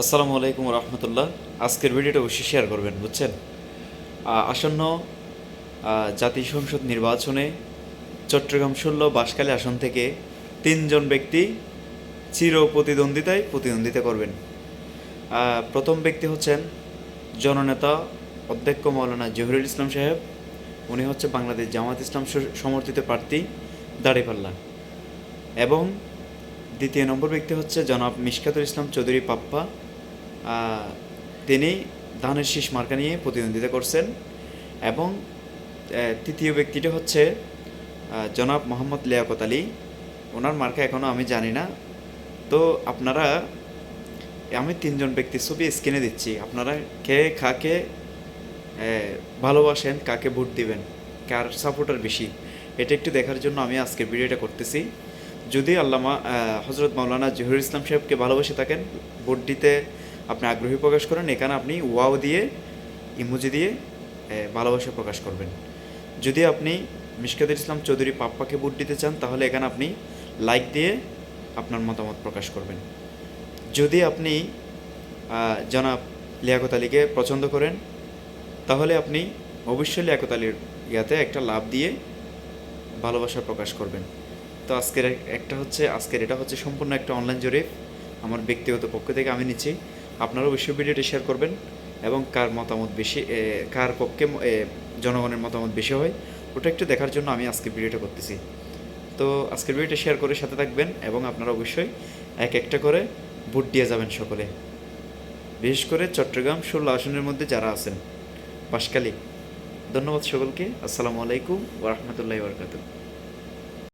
আসসালামু আলাইকুম রহমতুল্লাহ। আজকের ভিডিওটা অবশ্যই শেয়ার করবেন, বুঝছেন? আসন্ন জাতীয় সংসদ নির্বাচনে চট্টগ্রাম ষোলো বাঁশখালী আসন থেকে তিনজন ব্যক্তি চির প্রতিদ্বন্দ্বিতায় প্রতিদ্বন্দ্বিতা করবেন। প্রথম ব্যক্তি হচ্ছেন জননেতা অধ্যক্ষ মৌলানা জহিরুল ইসলাম সাহেব। উনি হচ্ছে বাংলাদেশ জামাত ইসলাম সমর্থিত প্রার্থী দাঁড়িপাল্লা। এবং দ্বিতীয় নম্বর ব্যক্তি হচ্ছে জনাব মিশকাতুল ইসলাম চৌধুরী পাপ্পা। তিনি ধানের শীষ মার্কা নিয়ে প্রতিদ্বন্দ্বিতা করছেন এবং তৃতীয় ব্যক্তিটি হচ্ছে জনাব মোহাম্মদ লিয়াকত আলী। ওনার মার্কা এখনও আমি জানি না। তো আপনারা, আমি তিনজন ব্যক্তির ছবি স্ক্রিনে দিচ্ছি। আপনারা কে, কাকে ভালোবাসেন, কাকে ভোট দিবেন, কার সাপোর্টার বেশি, এটা একটু দেখার জন্য আমি আজকের ভিডিওটা করতেছি। যদি আল্লামা হজরত মাওলানা জহিরুল ইসলাম সাহেবকে ভালোবেসে থাকেন, ভোট দিতে আপনি আগ্রহী প্রকাশ করেন, এখানে আপনি ওয়াও দিয়ে, ইমোজি দিয়ে ভালোবাসা প্রকাশ করবেন। যদি আপনি মিশকাতুল ইসলাম চৌধুরী পাপ্পাকে ভোট দিতে চান, তাহলে এখানে আপনি লাইক দিয়ে আপনার মতামত প্রকাশ করবেন। যদি আপনি জনাব লিয়াকত আলীকে পছন্দ করেন, তাহলে আপনি অবশ্যই লিয়াকত আলীর ইয়াতে একটা লাভ দিয়ে ভালোবাসা প্রকাশ করবেন। তো আজকের একটা হচ্ছে, আজকের এটা হচ্ছে সম্পূর্ণ একটা অনলাইন জরিপ। আমার ব্যক্তিগত পক্ষ থেকে আমি নিচ্ছি। আপনারা অবশ্যই ভিডিওটি শেয়ার করবেন এবং কার মতামত বেশি কার পক্ষে জনগণের মতামত বেশি হয়, ওটা একটু দেখার জন্য আমি আজকে ভিডিওটা করতেছি। তো আজকের ভিডিওটা শেয়ার করে সাথে থাকবেন এবং আপনারা অবশ্যই এক একটা করে ভোট দিয়ে যাবেন সকলে। বিশেষ করে চট্টগ্রাম ষোলো আসনের মধ্যে যারা আছেন বাসকালী ধন্যবাদ সকলকে। আসসালামু আলাইকুম ওরহমতুল্লাহ বরকাতুহ।